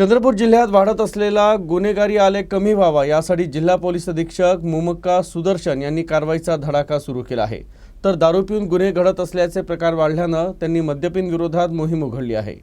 चंद्रपूर जिल्ह्यात वाढत असलेला गुन्हेगारी आले कमी व्हावा यासाठी जिल्हा पोलीस अधीक्षक मुमक्का सुदर्शन यांनी कारवाईचा धडाका सुरू केला आहे. तर दारू पिऊन गुन्हे घडत असल्याचे प्रकार वाढल्यानं त्यांनी मद्यपीन विरोधात मोहीम उघडली आहे.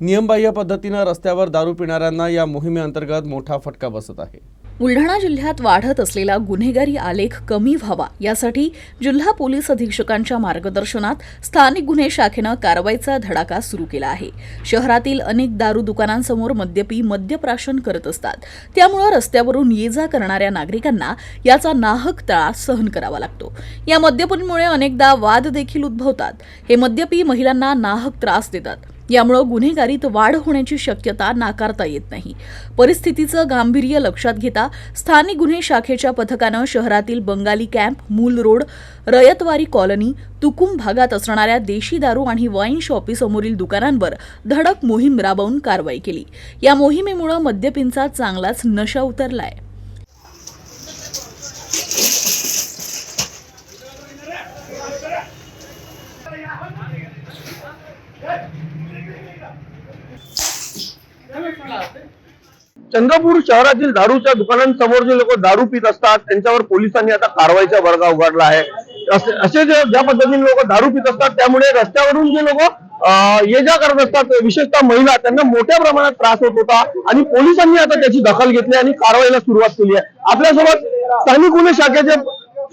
नियमबाह्य पद्धतीनं रस्त्यावर दारू पिणाऱ्यांना या मोहिमेअंतर्गत मोठा फटका बसत आहे. बुलढाणा जिल्ह्यात वाढत असलेला गुन्हेगारी आलेख कमी व्हावा यासाठी जिल्हा पोलीस अधीक्षकांच्या मार्गदर्शनात स्थानिक गुन्हे शाखेनं कारवाईचा धडाका सुरू केला आहे. शहरातील अनेक दारू दुकानांसमोर मद्यपी मद्यप्राशन करत असतात. त्यामुळं रस्त्यावरून ये जा करणाऱ्या नागरिकांना याचा नाहक त्रास सहन करावा लागतो. या मद्यपीमुळे अनेकदा वाद देखील उद्भवतात. हे मद्यपी महिलांना नाहक त्रास देतात. यामुळं गुन्हेगारीत वाढ होण्याची शक्यता नाकारता येत नाही. परिस्थितीचं गांभीर्य लक्षात घेता स्थानिक गुन्हे शाखेच्या पथकानं शहरातील Bengali camp Mul road Rayatwari colony Tukum भागात असणाऱ्या देशी दारू आणि वाईन शॉपीसमोरील दुकानांवर धडक मोहीम राबवून कारवाई केली. या मोहिमेमुळं मद्यपींचा चांगलाच नशा उतरलाय. चंद्रपूर शहरातील दारूच्या दुकानांसमोर जे लोक दारू पित असतात त्यांच्यावर पोलिसांनी आता कारवाईचा वर्ग उघडला आहे. असे जे ज्या पद्धतीने लोक दारू पित असतात त्यामुळे रस्त्यावरून जे लोक ये जा करत असतात विशेषतः महिला त्यांना मोठ्या प्रमाणात त्रास होत होता आणि पोलिसांनी आता त्याची दखल घेतली आणि कारवाईला सुरुवात केली आहे. आपल्यासोबत स्थानिक गुन्हे शाखेचे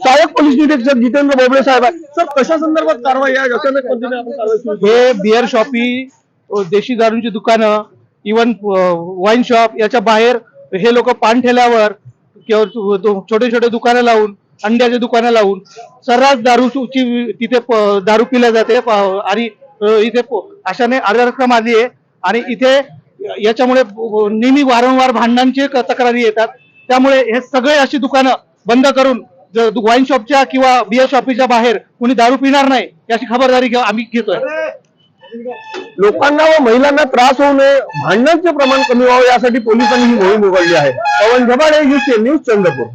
सहाय्यक पोलीस निरीक्षक जितेंद्र बोबडे साहेब आहेत. सर कशा संदर्भात कारवाई आहे? अचानक पद्धतीने हे बिअर शॉपी देशी दारूंची दुकानं इवन वाईन शॉप याच्या बाहेर हे लोक पान ठेल्यावर किंवा छोटे छोटे दुकानं लावून अंड्याचे दुकानं लावून सर्रास दारूची तिथे दारू पिल्या जाते. आणि इथे अशाने अर्थक्रम आली आहे. आणि इथे याच्यामुळे नेहमी वारंवार भांडणांची तक्रारी येतात. त्यामुळे हे सगळे अशी दुकानं बंद करून वाईन शॉपच्या किंवा बिअर शॉपीच्या बाहेर कोणी दारू पिणार नाही याची खबरदारी घ्या आम्ही घेतोय. लोकांना व महिलांना त्रास होऊ नये भांडणांचे प्रमाण कमी व्हावं यासाठी पोलिसांनी ही मोहीम उघडली आहे. पवन झबाडे न्यूज चंद्रपूर.